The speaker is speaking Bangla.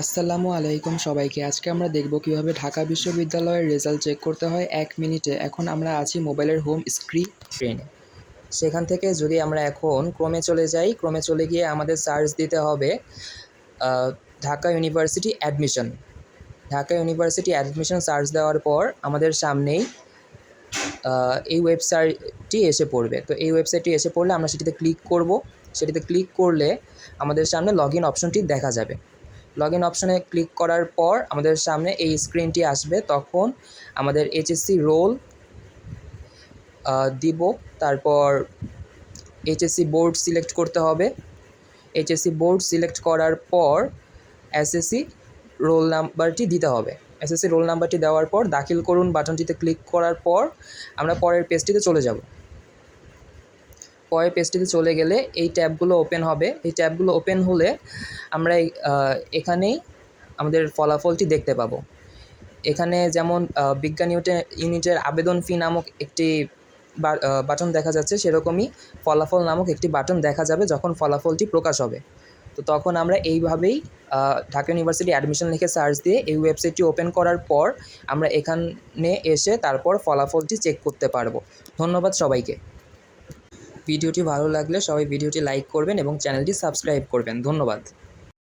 আসসালামু আলাইকুম সবাইকে। আজকে আমরা দেখব কীভাবে ঢাকা বিশ্ববিদ্যালয়ের রেজাল্ট চেক করতে হয় এক মিনিটে। এখন আমরা আছি মোবাইলের হোম স্ক্রিনে সেখান থেকে যদি আমরা এখন ক্রমে চলে যাই, ক্রমে চলে গিয়ে আমাদের সার্চ দিতে হবে Dhaka university admission Dhaka university admission search দেওয়ার পর আমাদের সামনেই এই ওয়েবসাইটটি এসে পড়বে। তো এই ওয়েবসাইটটি এসে পড়লে আমরা সেটিতে ক্লিক করব। সেটিতে ক্লিক করলে আমাদের সামনে লগ ইন অপশনটি দেখা যাবে। লগ ইন অপশনে ক্লিক করার পর আমাদের সামনে এই স্ক্রিনটি আসবে। তখন আমাদের এইচএসসি রোল দিব। তারপর এইচএসসি বোর্ড সিলেক্ট করতে হবে। এইচএসসি বোর্ড সিলেক্ট করার পর এসএসসি রোল নাম্বারটি দিতে হবে। এসএসসি রোল নাম্বারটি দেওয়ার পর দাখিল করুন বাটনটিতে ক্লিক করার পর আমরা পরের পেজটিতে চলে যাব। পরের পেজটিতে চলে গেলে এই ট্যাবগুলো ওপেন হবে। এই ট্যাবগুলো ওপেন হলে আমরা এখানেই আমাদের ফলাফলটি দেখতে পাবো। এখানে যেমন বিজ্ঞান ইউনিটের আবেদন ফি নামক একটি বাটন দেখা যাচ্ছে, সেরকমই ফলাফল নামক একটি বাটন দেখা যাবে যখন ফলাফলটি প্রকাশ হবে। তো তখন আমরা এইভাবেই ঢাকা ইউনিভার্সিটি অ্যাডমিশন লিখে সার্চ দিয়ে এই ওয়েবসাইটটি ওপেন করার পর আমরা এখানে এসে তারপর ফলাফলটি চেক করতে পারব। ধন্যবাদ সবাইকে। ভিডিওটি ভালো লাগলে সবাই ভিডিওটি লাইক করবেন এবং চ্যানেলটি সাবস্ক্রাইব করবেন। ধন্যবাদ।